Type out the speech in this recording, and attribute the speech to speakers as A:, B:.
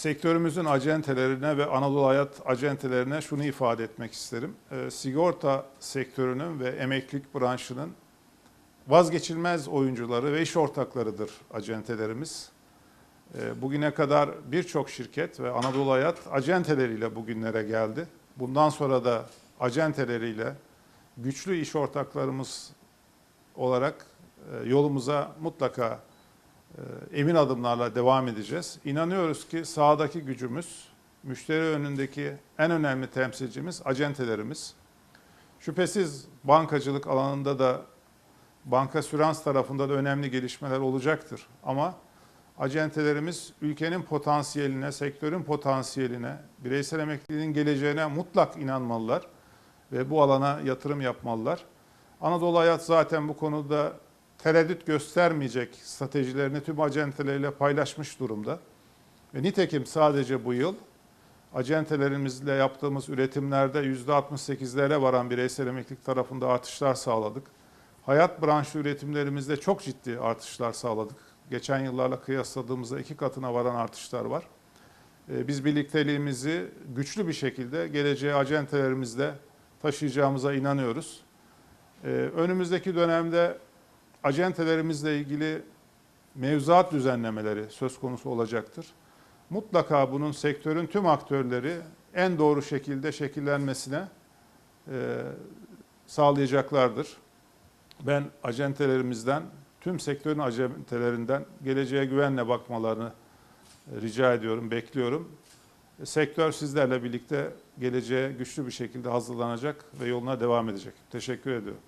A: sektörümüzün acentelerine ve Anadolu Hayat acentelerine şunu ifade etmek isterim. Ee, sigorta sektörünün ve emeklilik branşının vazgeçilmez oyuncuları ve iş ortaklarıdır acentelerimiz. Ee, bugüne kadar birçok şirket ve Anadolu Hayat acenteleriyle bugünlere geldi. Bundan sonra da acenteleriyle güçlü iş ortaklarımız olarak e, yolumuza mutlaka emin adımlarla devam edeceğiz. İnanıyoruz ki sahadaki gücümüz, müşteri önündeki en önemli temsilcimiz acentelerimiz. Şüphesiz bankacılık alanında da banka sürans tarafında da önemli gelişmeler olacaktır. Ama acentelerimiz ülkenin potansiyeline, sektörün potansiyeline, bireysel emekliliğin geleceğine mutlak inanmalılar ve bu alana yatırım yapmalılar. Anadolu Hayat zaten bu konuda tereddüt göstermeyecek stratejilerini tüm acenteleriyle paylaşmış durumda. Ve nitekim sadece bu yıl acentelerimizle yaptığımız üretimlerde %68'lere varan bireysel emeklilik tarafında artışlar sağladık. Hayat branşı üretimlerimizde çok ciddi artışlar sağladık. Geçen yıllarla kıyasladığımızda iki katına varan artışlar var. Ee, Biz birlikteliğimizi güçlü bir şekilde geleceğe acentelerimizle taşıyacağımıza inanıyoruz. Ee, Önümüzdeki dönemde acentelerimizle ilgili mevzuat düzenlemeleri söz konusu olacaktır. Mutlaka bunun sektörün tüm aktörleri en doğru şekilde şekillenmesine e, sağlayacaklardır. Ben acentelerimizden, tüm sektörün acentelerinden geleceğe güvenle bakmalarını e, rica ediyorum, bekliyorum. E, Sektör sizlerle birlikte geleceğe güçlü bir şekilde hazırlanacak ve yoluna devam edecek. Teşekkür ediyorum.